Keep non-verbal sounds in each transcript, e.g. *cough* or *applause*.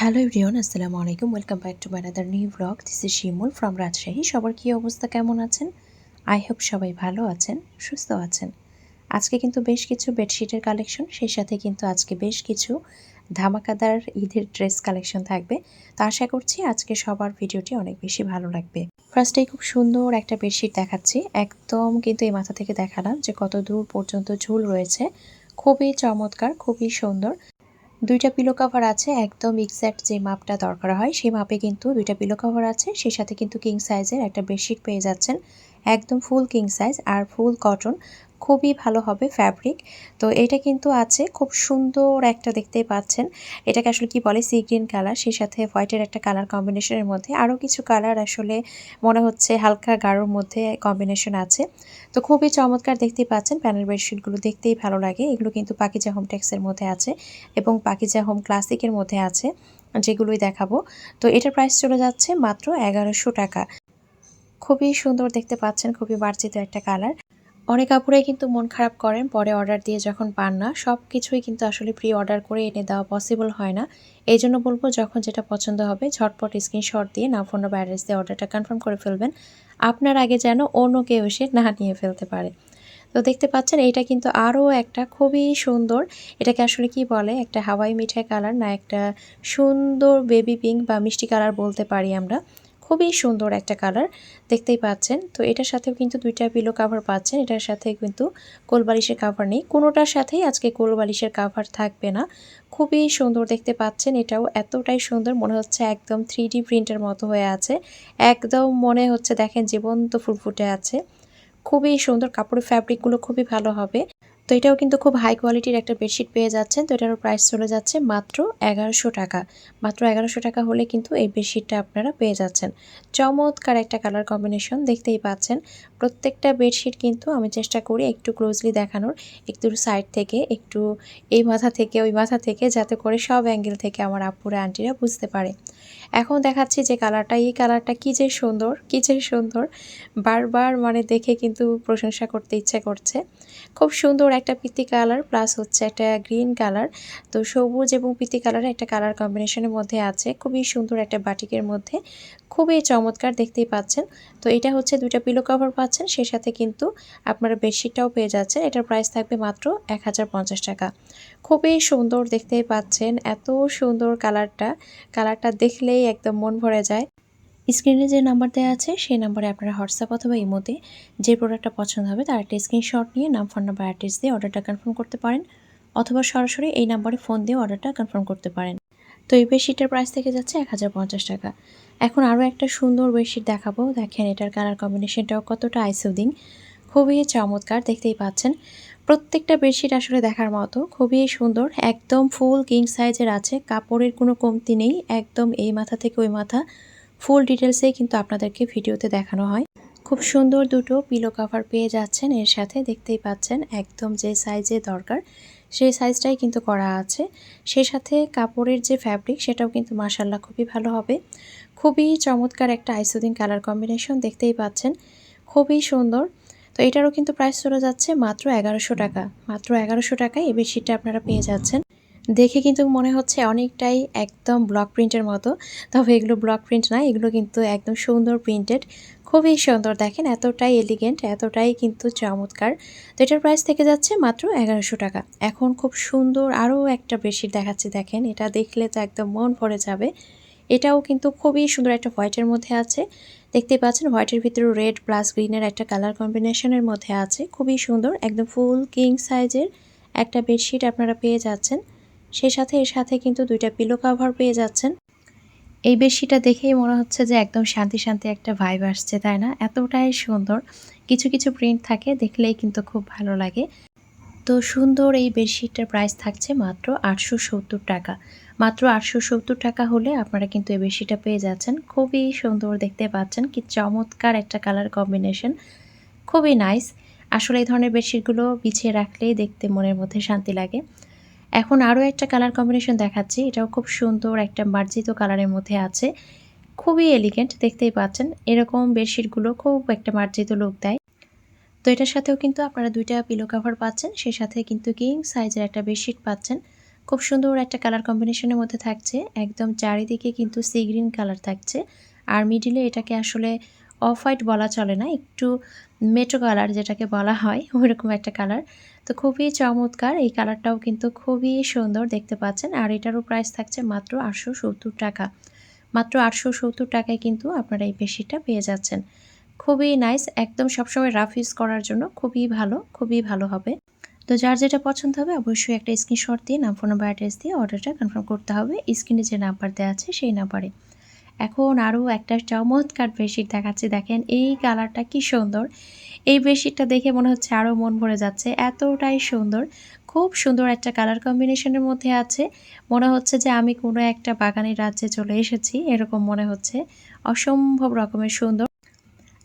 Hello everyone আসসালামু আলাইকুম welcome back to my other new blog this is Shimul from Rajshahi সবার কী অবস্থা, কেমন আছেন? আই হোপ সবাই ভালো আছেন, সুস্থ আছেন। আজকে কিন্তু বেশ কিছু বেডশিটের কালেকশন সেই সাথে কিন্তু আজকে বেশ কিছু ধামাকাদার ঈদের ড্রেস কালেকশন থাকবে। তো আশা করছি আজকে সবার ভিডিওটি অনেক বেশি ভালো লাগবে। ফার্স্টেই খুব সুন্দর একটা বেডশিট দেখাচ্ছি। একদম কিন্তু এই মাথা থেকে দেখালাম যে কত দূর পর্যন্ত ঝুল রয়েছে। খুবই চমৎকার, খুবই সুন্দর। দুইটা পিলো কাভার আছে, একদম এক্স্যাক্ট যে মাপটা দরকার হয়, সেই মাপে কিন্তু দুইটা পিলো কাভার আছে, সেই সাথে কিন্তু কিং সাইজের একটা বেডশিট পেয়ে যাচ্ছেন। একদম ফুল কিং সাইজ আর ফুল কটন খুবই ভালো হবে ফ্যাব্রিক তো এটা কিন্তু আছে, খুব সুন্দর একটা দেখতেই পাচ্ছেন। এটাকে আসলে কি বলে? সি গ্রিন কালার সেই সাথে হোয়াইটের একটা কালার কম্বিনেশনের মধ্যে। আরও কিছু কালার আসলে মনে হচ্ছে হালকা গাঢ়র মধ্যে কম্বিনেশন আছে। তো খুবই চমৎকার দেখতেই পাচ্ছেন প্যানেল বেডশিটগুলো দেখতেই ভালো লাগে। এগুলো কিন্তু পাকিজা হোম টেক্সের মধ্যে আছে এবং পাকিজা হোম ক্লাসিকের মধ্যে আছে, যেগুলোই দেখাবো। তো এটার প্রাইস চলে যাচ্ছে মাত্র এগারোশো টাকা। খুবই সুন্দর দেখতে পাচ্ছেন, খুবই বার্জিত একটা কালার অনেক আপুরাই কিন্তু মন খারাপ করেন, পরে অর্ডার দিয়ে যখন পান না সব কিছুই কিন্তু আসলে প্রি অর্ডার করে এনে দেওয়া পসিবল হয় না। এই জন্য বলব, যখন যেটা পছন্দ হবে, ঝটপট স্ক্রিনশট দিয়ে না ফোন বা অ্যাড্রেস দিয়ে অর্ডারটা কনফার্ম করে ফেলবেন। আপনার আগে যেন অন্য কেউ এসে না নিয়ে ফেলতে পারে। তো দেখতে পাচ্ছেন, এইটা কিন্তু আরও একটা খুবই সুন্দর, এটাকে আসলে কি বলে, একটা হাওয়াই মিঠাই কালার না, একটা সুন্দর বেবি পিঙ্ক বা মিষ্টি কালার বলতে পারি আমরা। খুবই সুন্দর একটা কালার, দেখতেই পাচ্ছেন। তো এটার সাথেও কিন্তু দুইটা পিলো কাভার পাচ্ছেন। এটার সাথে কিন্তু কোলবালিশের কাভার নেই। কোনোটার সাথেই আজকে কোলবালিশের কাভার থাকবে না। খুবই সুন্দর দেখতে পাচ্ছেন। এটাও এতটাই সুন্দর, মনে হচ্ছে একদম থ্রি প্রিন্টের মতো হয়ে আছে। একদম মনে হচ্ছে দেখেন জীবন্ত ফুটফুটে আছে। খুবই সুন্দর। কাপড়ের ফ্যাব্রিকগুলো খুবই ভালো হবে। তো এটাও কিন্তু খুব হাই কোয়ালিটির একটা বেডশিট পেয়ে যাচ্ছেন। তো এটারও প্রাইস চলে যাচ্ছে মাত্র এগারোশো টাকা। মাত্র এগারোশো টাকা হলে কিন্তু এই বেডশিটটা আপনারা পেয়ে যাচ্ছেন। চমৎকার একটা কালার কম্বিনেশন দেখতেই পাচ্ছেন। প্রত্যেকটা বেডশিট কিন্তু আমি চেষ্টা করি একটু ক্লোজলি দেখানোর, একটু সাইড থেকে, একটু এই মাথা থেকে, ওই মাথা থেকে, যাতে করে সব অ্যাঙ্গেল থেকে আমার আপুরা, আন্টিরা বুঝতে পারে। এখন দেখাচ্ছি যে কালারটা এই কালারটা কী যে সুন্দর, কী যে সুন্দর। বারবার মানে দেখে কিন্তু প্রশংসা করতে ইচ্ছে করছে। খুব সুন্দর একটা পিতি কালার প্লাস হচ্ছে একটা গ্রিন কালার তো সবুজ এবং পিতি কালারের একটা কালার কম্বিনেশনের মধ্যে আছে। খুবই সুন্দর একটা বাটিকের মধ্যে। খুবই চমৎকার দেখতেই পাচ্ছেন। তো এটা হচ্ছে দুইটা পিলো কভার পাচ্ছেন সে সাথে কিন্তু আপনারা বেডশিটটাও পেয়ে যাচ্ছেন। এটার প্রাইস থাকবে মাত্র এক হাজার পঞ্চাশ টাকা। খুবই সুন্দর দেখতেই পাচ্ছেন, এত সুন্দর কালারটা কালারটা দেখলেই একদম মন ভরে যায়। স্ক্রিনে যে নাম্বার দেওয়া আছে, সেই নাম্বারে আপনারা হোয়াটসঅ্যাপ অথবা ইমোতে যে প্রোডাক্টটা পছন্দ হবে, তার একটা স্ক্রিনশট নিয়ে নাম ফোন নাম্বার অ্যাড্রেস দিয়ে অর্ডারটা কনফার্ম করতে পারেন। অথবা সরাসরি এই নাম্বারে ফোন দিয়ে অর্ডারটা কনফার্ম করতে পারেন। তো এই বেডশিটের প্রাইস থেকে যাচ্ছে এক হাজার পঞ্চাশ টাকা। এখন আরও একটা সুন্দর বেডশিট দেখাবো। দেখেন এটার কালার কম্বিনেশনটাও কতটা আইসুদিং খুবই চমৎকার, দেখতেই পাচ্ছেন। প্রত্যেকটা বেডশিট আসলে দেখার মতো, খুবই সুন্দর, একদম ফুল কিং সাইজের আছে, কাপড়ের কোনো কমতি নেই, একদম এই মাথা থেকে ওই মাথা। ফুল ডিটেলসেই কিন্তু আপনাদেরকে ভিডিওতে দেখানো হয়। খুব সুন্দর দুটো পিলো কাভার পেয়ে যাচ্ছেন এর সাথে, দেখতেই পাচ্ছেন, একদম যে সাইজে দরকার। সেই সাইজটাই কিন্তু করা আছে। সে সাথে কাপড়ের যে ফ্যাব্রিক সেটাও কিন্তু মাসাল্লাহ খুবই ভালো হবে। খুবই চমৎকার একটা আইসুদিন কালার কম্বিনেশন দেখতেই পাচ্ছেন। খুবই সুন্দর। তো এটারও কিন্তু প্রাইস চলে যাচ্ছে মাত্র এগারোশো টাকা। মাত্র এগারোশো টাকায় এই বেডশিটটা আপনারা পেয়ে যাচ্ছেন। দেখে কিন্তু মনে হচ্ছে অনেকটাই একদম ব্লক প্রিন্টের মতো। তবে এগুলো ব্লক প্রিন্ট না, এগুলো কিন্তু একদম সুন্দর প্রিন্টেড খুবই সুন্দর। দেখেন এতটাই এলিগেন্ট এতটাই কিন্তু চমৎকার। তো এটার প্রাইস থেকে যাচ্ছে মাত্র এগারোশো টাকা। এখন খুব সুন্দর আরও একটা বেডশিট দেখাচ্ছে, দেখেন। এটা দেখলে তো একদম মন ভরে যাবে। এটাও কিন্তু খুবই সুন্দর একটা হোয়াইটের মধ্যে আছে। দেখতে পাচ্ছেন হোয়াইটের ভিতরে রেড প্লাস গ্রিনের একটা কালার কম্বিনেশনের মধ্যে আছে। খুবই সুন্দর, একদম ফুল কিং সাইজের একটা বেডশিট আপনারা পেয়ে যাচ্ছেন। সেই সাথে এর সাথে কিন্তু দুইটা পিলো কাভার পেয়ে যাচ্ছেন। এই বেডশিটটা দেখেই মনে হচ্ছে যে একদম শান্তি শান্তি একটা ভাইব আসছে, তাই না? এতটাই সুন্দর। কিছু কিছু প্রিন্ট থাকে, দেখলেই কিন্তু খুব ভালো লাগে। তো সুন্দর এই বেডশিটটার প্রাইস থাকছে মাত্র আটশো সত্তর টাকা। মাত্র আটশো সত্তর টাকা হলে আপনারা কিন্তু এই বেডশিটটা পেয়ে যাচ্ছেন। খুবই সুন্দর দেখতে পাচ্ছেন, কি চমৎকার একটা কালার কম্বিনেশন খুবই নাইস আসলে এই ধরনের বেডশিটগুলো বিছিয়ে রাখলেই দেখতে মনের মধ্যে শান্তি লাগে। এখন আরও একটা কালার কম্বিনেশন দেখাচ্ছি, এটাও খুব সুন্দর একটা মার্জিত কালারের মধ্যে আছে। খুবই এলিগেন্ট দেখতেই পাচ্ছেন। এরকম বেডশিটগুলো খুব একটা মার্জিত লুক দেয়। তো এটার সাথেও কিন্তু আপনারা দুইটা পিলো কাভার পাচ্ছেন, সেই সাথে কিন্তু কিং সাইজের একটা বেডশিট পাচ্ছেন। খুব সুন্দর একটা কালার কম্বিনেশনের মধ্যে থাকছে। একদম চারিদিকে কিন্তু সি গ্রিন কালার থাকছে। আর মিডিলে এটাকে আসলে অফ হোয়াইট বলা চলে না, একটু মেটো কালার যেটাকে বলা হয় *laughs* ওইরকম একটা কালার। তো খুবই চমৎকার, এই কালারটাও কিন্তু খুবই সুন্দর দেখতে পাচ্ছেন। আর এটারও প্রাইস থাকছে মাত্র আটশো সত্তর টাকা। মাত্র আটশো সত্তর টাকায় কিন্তু আপনারা এই বেশিটা পেয়ে যাচ্ছেন। খুবই নাইস একদম সবসময় রাফ ইউজ করার জন্য খুবই ভালো খুবই ভালো হবে। তো যার যেটা পছন্দ হবে অবশ্যই একটা স্ক্রিনশট দিয়ে, নাম ফোন নাম্বার অ্যাড্রেস দিয়ে অর্ডারটা কনফার্ম করতে হবে। স্ক্রিনে যে নাম্বার দেওয়া আছে সেই নাম্বারে এখন আরও একটা চমৎকার বেডশিট দেখাচ্ছি। দেখেন এই কালারটা কি সুন্দর। এই বেডশিটটা দেখে মনে হচ্ছে আরও মন ভরে যাচ্ছে। এতটাই সুন্দর। খুব সুন্দর একটা কালার কম্বিনেশনের মধ্যে আছে। মনে হচ্ছে যে আমি কোনো একটা বাগানের রাজ্যে চলে এসেছি। এরকম মনে হচ্ছে। অসম্ভব রকমের সুন্দর।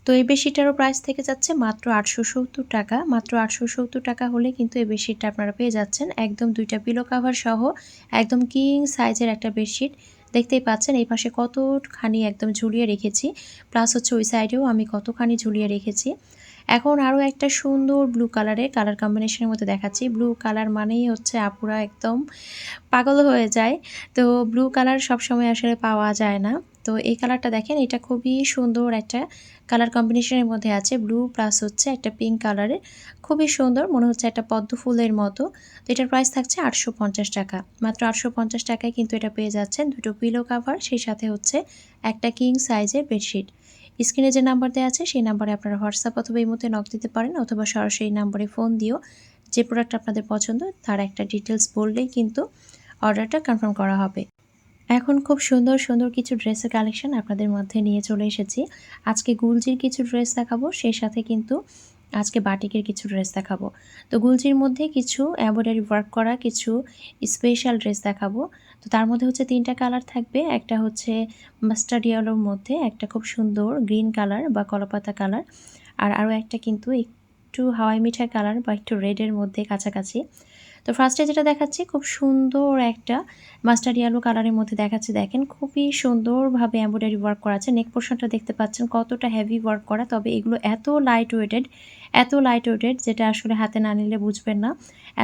তো এই বেশিটারও প্রাইস থেকে যাচ্ছে মাত্র আটশো সত্তর টাকা। মাত্র আটশো সত্তর টাকা হলে কিন্তু এই বেডশিটটা আপনারা পেয়ে যাচ্ছেন। একদম দুইটা পিলো কাভার সহ একদম কিং সাইজের একটা বেডশিট। দেখতেই পাচ্ছেন এই পাশে কতখানি একদম ঝুলিয়ে রেখেছি। প্লাস হচ্ছে ওই সাইডেও আমি কতখানি ঝুলিয়ে রেখেছি। এখন আরও একটা সুন্দর ব্লু কালারের কালার কম্বিনেশনের মধ্যে দেখাচ্ছি। ব্লু কালার মানেই হচ্ছে আপুরা একদম পাগল হয়ে যায়। তো ব্লু কালার সবসময় আসলে পাওয়া যায় না। তো এই কালারটা দেখেন, এটা খুবই সুন্দর একটা কালার কম্বিনেশনের মধ্যে আছে। ব্লু প্লাস হচ্ছে একটা পিঙ্ক কালারের খুবই সুন্দর, মনে হচ্ছে একটা পদ্ম ফুলের মতো। তো এটার প্রাইস থাকছে আটশো পঞ্চাশ টাকা। মাত্র আটশো পঞ্চাশ টাকায় কিন্তু এটা পেয়ে যাচ্ছেন দুটো পিলো কাভার সেই সাথে হচ্ছে একটা কিং সাইজের বেডশিট স্ক্রিনে যে নাম্বার দেওয়া আছে, সেই নাম্বারে আপনারা হোয়াটসঅ্যাপ অথবা এই মধ্যে নক দিতে পারেন অথবা সরাসরি নাম্বারে ফোন দিও যে প্রোডাক্ট আপনাদের পছন্দ, তার একটা ডিটেলস বললেই কিন্তু অর্ডারটা কনফার্ম করা হবে। এখন খুব সুন্দর সুন্দর কিছু ড্রেসের কালেকশন আপনাদের মধ্যে নিয়ে চলে এসেছি। আজকে গুলজির কিছু ড্রেস দেখাবো, সেই সাথে কিন্তু আজকে বাটিকের কিছু ড্রেস দেখাবো। তো গুলজির মধ্যে কিছু এম্ব্রয়ডারি ওয়ার্ক করা, কিছু স্পেশাল ড্রেস দেখাবো। তো তার মধ্যে হচ্ছে তিনটা কালার থাকবে, একটা হচ্ছে মাস্টার্ড ইয়েলোর মধ্যে, একটা খুব সুন্দর গ্রিন কালার বা কলাপাতা কালার, আর আরও একটা কিন্তু একটু হাওয়াই মিঠাই কালার বা একটু রেডের মধ্যে কাছাকাছি। তো ফার্স্টে যেটা দেখাচ্ছি, খুব সুন্দর একটা মাস্টার ইয়ালো কালারের মধ্যে দেখাচ্ছে, দেখেন খুবই সুন্দরভাবে এম্ব্রয়ডারি ওয়ার্ক করা আছে নেক পোর্শনটা দেখতে পাচ্ছেন কতটা হেভি ওয়ার্ক করা, তবে এগুলো এত লাইট ওয়েটেড এত লাইট ওয়েটেড যেটা আসলে হাতে না নিলে বুঝবেন না,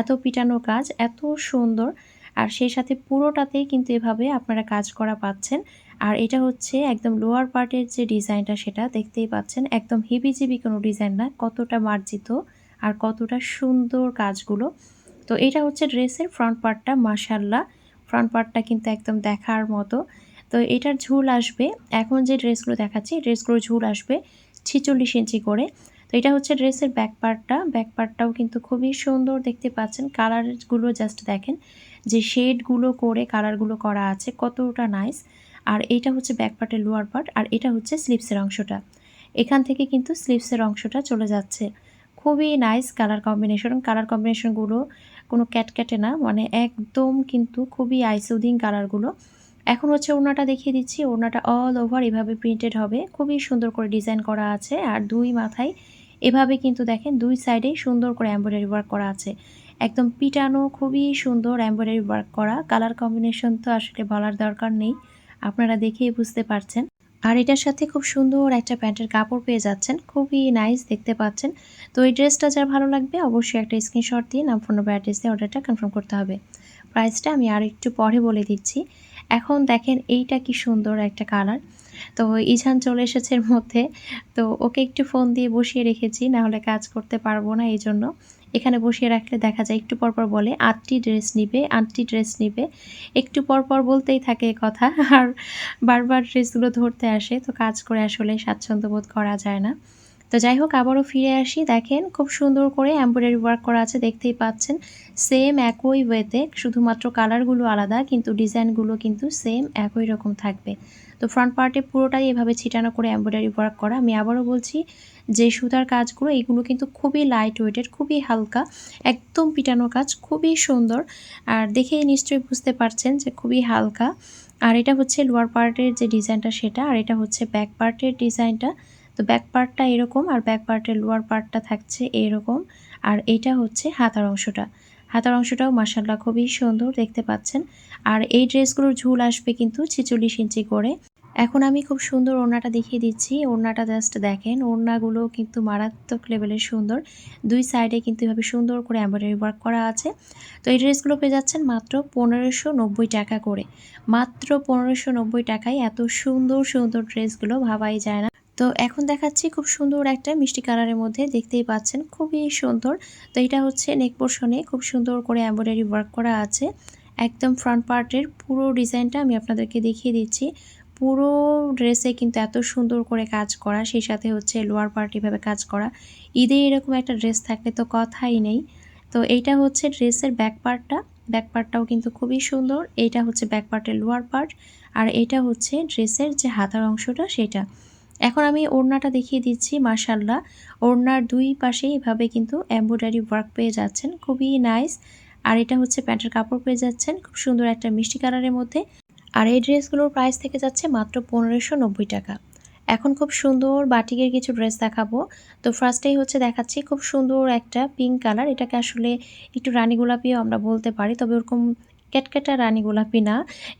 এত পিটানো কাজ, এত সুন্দর, আর সেই সাথে পুরোটাতেই কিন্তু এভাবে আপনারা কাজ করা পাচ্ছেন, আর এটা হচ্ছে একদম লোয়ার পার্টের যে ডিজাইনটা সেটা দেখতেই পাচ্ছেন, একদম হিবিজিবি কোনো ডিজাইন না, কতটা মার্জিত আর কতটা সুন্দর কাজগুলো তো এটা হচ্ছে ড্রেসের ফ্রন্ট পার্টটা মাসাল্লাহ ফ্রন্ট পার্টটা কিন্তু একদম দেখার মতো। তো এটার ঝুল আসবে, এখন যে ড্রেসগুলো দেখাচ্ছি ড্রেসগুলো ঝুল আসবে ছিচল্লিশ ইঞ্চি করে। তো এটা হচ্ছে ড্রেসের ব্যাক পার্টটা ব্যাক পার্টটাও কিন্তু খুবই সুন্দর দেখতে পাচ্ছেন। কালারগুলো জাস্ট দেখেন যে শেডগুলো করে কালারগুলো করা আছে, কতটা নাইস আর এটা হচ্ছে ব্যাক পার্টের লোয়ার পার্ট আর এটা হচ্ছে স্লিপসের অংশটা। এখান থেকে কিন্তু স্লিপসের অংশটা চলে যাচ্ছে। খুবই নাইস কালার কম্বিনেশন কালার কম্বিনেশনগুলো কোনো ক্যাটক্যাটে না মানে একদম কিন্তু খুবই আইসুদিং কালারগুলো। এখন হচ্ছে ওনাটা দেখিয়ে দিচ্ছি ওনাটা অল ওভার এভাবে প্রিন্টেড হবে। খুবই সুন্দর করে ডিজাইন করা আছে আর দুই মাথায় এভাবে কিন্তু দেখেন, দুই সাইডেই সুন্দর করে এম্ব্রয়ডারি ওয়ার্ক করা আছে। একদম পিটানো, খুবই সুন্দর এম্ব্রয়ডারি ওয়ার্ক করা। কালার কম্বিনেশন তো আসলে বলার দরকার নেই, আপনারা দেখেই বুঝতে পারছেন। আর এটার সাথে খুব সুন্দর একটা প্যান্টের কাপড় পেয়ে যাচ্ছেন। খুবই নাইস দেখতে পাচ্ছেন। তো এই ড্রেসটা যার ভালো লাগবে, অবশ্যই একটা স্ক্রিনশট দিয়ে নাম ফোন নম্বর অ্যাড্রেস দিয়ে অর্ডারটা কনফার্ম করতে হবে। প্রাইসটা আমি আর একটু পরে বলে দিচ্ছি। এখন দেখেন এইটা কি সুন্দর একটা কালার তো ইঝান চলে এসেছে এর মধ্যে। তো ওকে একটু ফোন দিয়ে বসিয়ে রেখেছি, না হলে কাজ করতে পারব না এই জন্য এখানে বসিয়ে রাখলে দেখা যায় একটু পরপর বলে আটটি ড্রেস নিবে আটটি ড্রেস নিবে। একটু পরপর বলতেই থাকে কথা, আর বারবার ড্রেসগুলো ধরতে আসে, তো কাজ করে আসলে স্বাচ্ছন্দ্য বোধ করা যায় না। তো যাই হোক, আবারও ফিরে আসি। দেখেন, খুব সুন্দর করে এমব্রয়ডারি ওয়ার্ক করা আছে, দেখতেই পাচ্ছেন। সেম একই ওয়েতে, শুধুমাত্র কালারগুলো আলাদা, কিন্তু ডিজাইনগুলো কিন্তু সেম একই রকম থাকবে। তো ফ্রন্ট পার্টে পুরোটাই এভাবে ছিটানো করে এমব্রয়ডারি ওয়ার্ক করা। আমি আবারও বলছি, যে সুতার কাজগুলো, এগুলো কিন্তু খুবই লাইট ওয়েটেড খুবই হালকা, একদম পিটানো কাজ, খুবই সুন্দর। আর দেখেই নিশ্চয়ই বুঝতে পারছেন যে খুবই হালকা। আর এটা হচ্ছে লোয়ার পার্টের যে ডিজাইনটা সেটা, আর এটা হচ্ছে ব্যাক পার্টের ডিজাইনটা। তো ব্যাক পার্টটা এরকম, আর ব্যাক পার্টের লোয়ার পার্টটা থাকছে এরকম। আর এটা হচ্ছে হাতার অংশটা। হাতার অংশটাও মাসাল্লাহ খুবই সুন্দর, দেখতে পাচ্ছেন। আর এই ড্রেসগুলোর ঝুল আসবে কিন্তু ছেচল্লিশ ইঞ্চি করে। এখন আমি খুব সুন্দর ওড়নাটা দেখিয়ে দিচ্ছি। ওড়নাটা জাস্ট দেখেন, ওড়নাগুলো কিন্তু মারাত্মক লেভেলের সুন্দর। দুই সাইডে কিন্তু এভাবে সুন্দর করে এমব্রয়ডারি ওয়ার্ক করা আছে। তো এই ড্রেসগুলো পেয়ে যাচ্ছেন মাত্র পনেরোশো নব্বই টাকা করে। মাত্র পনেরোশো নব্বই টাকায় এত সুন্দর সুন্দর ড্রেসগুলো ভাবাই যায় না। তো এখন দেখাচ্ছি খুব সুন্দর একটা মিষ্টি কালারের মধ্যে দেখতেই পাচ্ছেন, খুবই সুন্দর। তো এটা হচ্ছে নেক পোর্শনে খুব সুন্দর করে এমব্রয়ডারি ওয়ার্ক করা আছে। একদম ফ্রন্ট পার্টের পুরো ডিজাইনটা আমি আপনাদেরকে দেখিয়ে দিচ্ছি। পুরো ড্রেসে কিন্তু এত সুন্দর করে কাজ করা, সেই সাথে হচ্ছে লোয়ার পার্ট এভাবে কাজ করা। ঈদে এরকম একটা ড্রেস থাকলে তো কথাই নেই। তো এইটা হচ্ছে ড্রেসের ব্যাক পার্টটা ব্যাক পার্টটাও কিন্তু খুবই সুন্দর। এইটা হচ্ছে ব্যাক পার্টের লোয়ার পার্ট আর এটা হচ্ছে ড্রেসের যে হাতার অংশটা সেটা এখন আমি ওড়নাটা দেখিয়ে দিচ্ছি মার্শাল্লাহ ওড়নার দুই পাশে এভাবে কিন্তু এম্ব্রয়ডারি ওয়ার্ক পেয়ে যাচ্ছেন। খুবই নাইস আর এটা হচ্ছে প্যান্টের কাপড় পেয়ে যাচ্ছেন খুব সুন্দর একটা মিষ্টি কালারের মধ্যে। আর এই ড্রেসগুলোর প্রাইস থেকে যাচ্ছে মাত্র পনেরোশো নব্বই টাকা। এখন খুব সুন্দর বাটিকের কিছু ড্রেস দেখাবো। তো ফার্স্টেই হচ্ছে দেখাচ্ছি খুব সুন্দর একটা পিঙ্ক কালার এটাকে আসলে একটু রানী গোলাপিও আমরা বলতে পারি, তবে ওরকম ক্যাটক্যাটা রানী গোলাপি না।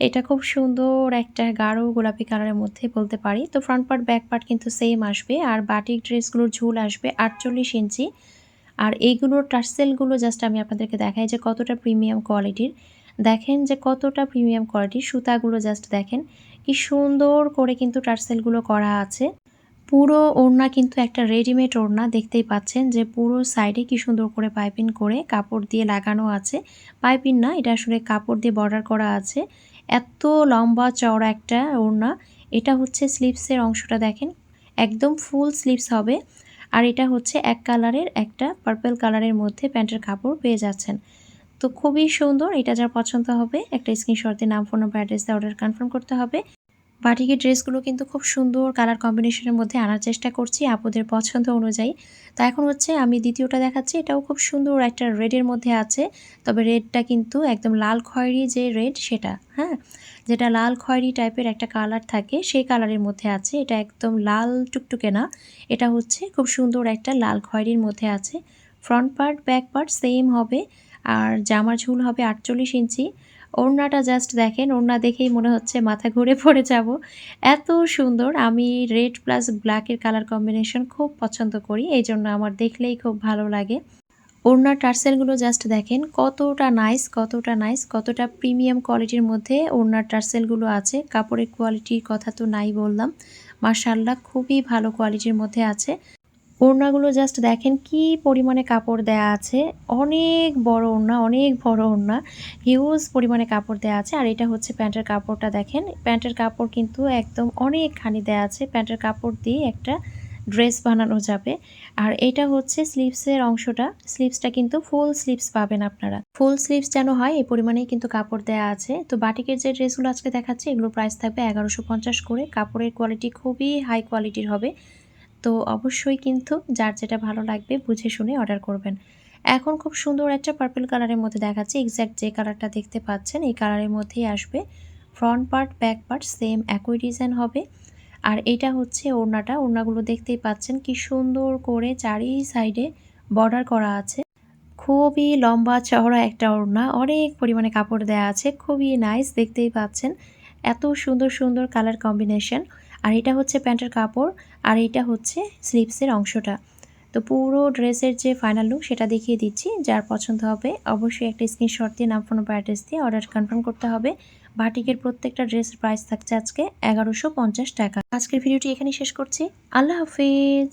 এটা খুব সুন্দর একটা গাঢ় গোলাপি কালারের মধ্যে বলতে পারি। তো ফ্রন্ট পার্ট ব্যাক পার্ট কিন্তু সেম আসবে। আর বাটিক ড্রেসগুলোর ঝুল আসবে আটচল্লিশ ইঞ্চি। আর এইগুলোর টার্সেলগুলো জাস্ট আমি আপনাদেরকে দেখাই যে কতটা প্রিমিয়াম কোয়ালিটির দেখেন যে কতটা প্রিমিয়াম কোয়ালিটির সুতাগুলো জাস্ট দেখেন কি সুন্দর করে কিন্তু টার্সেলগুলো করা আছে। পুরো ওড়না কিন্তু একটা রেডিমেড ওড়না, দেখতেই পাচ্ছেন যে পুরো সাইডে কি সুন্দর করে পাইপিং করে কাপড় দিয়ে লাগানো আছে। পাইপিং না, এটা আসলে কাপড় দিয়ে বর্ডার করা আছে। এত লম্বা, চওড়া একটা ওড়না। এটা হচ্ছে স্লিপসের অংশটা দেখেন। একদম ফুল স্লিপস হবে। আর এটা হচ্ছে এক কালারের একটা পার্পেল কালারের মধ্যে প্যান্টের কাপড় পেয়ে যাচ্ছেন। তো খুবই সুন্দর, এটা যার পছন্দ হবে, একটা স্ক্রিনশট নাম ফোন নম্বর অ্যাড্রেস দিয়ে অর্ডার কনফার্ম করতে হবে। বাটিকের ড্রেসগুলো কিন্তু খুব সুন্দর কালার কম্বিনেশনের মধ্যে আনার চেষ্টা করছি আপুদের পছন্দ অনুযায়ী। তা এখন হচ্ছে আমি দ্বিতীয়টা দেখাচ্ছি, এটাও খুব সুন্দর একটা রেডের মধ্যে আছে, তবে রেডটা কিন্তু একদম লাল খয়েরি যে রেড সেটা হ্যাঁ? যেটা লাল খয়েরি টাইপের একটা কালার থাকে, সেই কালারের মধ্যে আছে, এটা একদম লাল টুকটুকে না, এটা হচ্ছে খুব সুন্দর একটা লাল খয়েরির মধ্যে আছে। Front part back part same হবে, আর জামার ঝুল হবে আটচল্লিশ ইঞ্চি ওড়নাটা জাস্ট দেখেন, ওড়না দেখেই মনে হচ্ছে মাথা ঘুরে পড়ে যাব। এত সুন্দর, আমি রেড প্লাস ব্ল্যাকের কালার কম্বিনেশন খুব পছন্দ করি, এই জন্য আমার দেখলেই খুব ভালো লাগে। ওড়নার টার্সেলগুলো জাস্ট দেখেন, কতটা নাইস কতটা নাইস কতটা প্রিমিয়াম কোয়ালিটির মধ্যে ওড়নার টার্সেলগুলো আছে। কাপড়ের কোয়ালিটির কথা তো নাই বললাম মার্শাল্লাহ খুবই ভালো কোয়ালিটির মধ্যে আছে। ওড়নাগুলো জাস্ট দেখেন কি পরিমাণে কাপড় দেয়া আছে। অনেক বড় ওড়না, অনেক বড় ওড়না। হিউজ পরিমাণে কাপড় দেয়া আছে। আর এটা হচ্ছে প্যান্টের কাপড়টা দেখেন। প্যান্টের কাপড় কিন্তু একদম অনেকখানি দেয়া আছে। প্যান্টের কাপড় দিয়ে একটা ড্রেস বানানো যাবে। আর এটা হচ্ছে স্লিভসের অংশটা। স্লিভসটা কিন্তু ফুল স্লিভস পাবেন আপনারা। ফুল স্লিভস যেন হয়, এই পরিমাণেই কিন্তু কাপড় দেয়া আছে। তো বাটিকের যে ড্রেসগুলো আজকে দেখাচ্ছে এগুলো প্রাইস থাকবে এগারোশো করে। কাপড়ের কোয়ালিটি খুবই হাই কোয়ালিটির হবে। তো অবশ্যই কিন্তু যার যেটা ভালো লাগবে বুঝে শুনে অর্ডার করবেন। এখন খুব সুন্দর একটা পার্পল কালারের মধ্যে দেখাচ্ছে এক্স্যাক্ট যে কালারটা দেখতে পাচ্ছেন, এই কালারের মধ্যেই আসবে front part back part same একই ডিজাইন হবে। আর এটা হচ্ছে ওড়নাটা, ওড়নাগুলো দেখতেই পাচ্ছেন কি সুন্দর করে চারি সাইডে বর্ডার করা আছে। খুবই লম্বা, চওড়া একটা ওড়না, অনেক পরিমাণে কাপড় দেয়া আছে, খুবই নাইস দেখতেই পাচ্ছেন। এত সুন্দর সুন্দর কালার কম্বিনেশন আর এটা হচ্ছে প্যান্টের কাপড় আর এটা হচ্ছে স্লিপসের অংশটা। তো পুরো ড্রেসের যে ফাইনাল লুক সেটা দেখিয়ে দিচ্ছি, যার পছন্দ হবে অবশ্যই একটা স্ক্রিনশট দিয়ে নাম ফোন অ্যাড্রেস দিয়ে অর্ডার কনফার্ম করতে হবে। বাটিকের প্রত্যেকটা ড্রেসের প্রাইস থাকছে আজকে এগারোশো টাকা। আজকের ভিডিওটি এখানে শেষ করছি। আল্লাহ হাফিজ।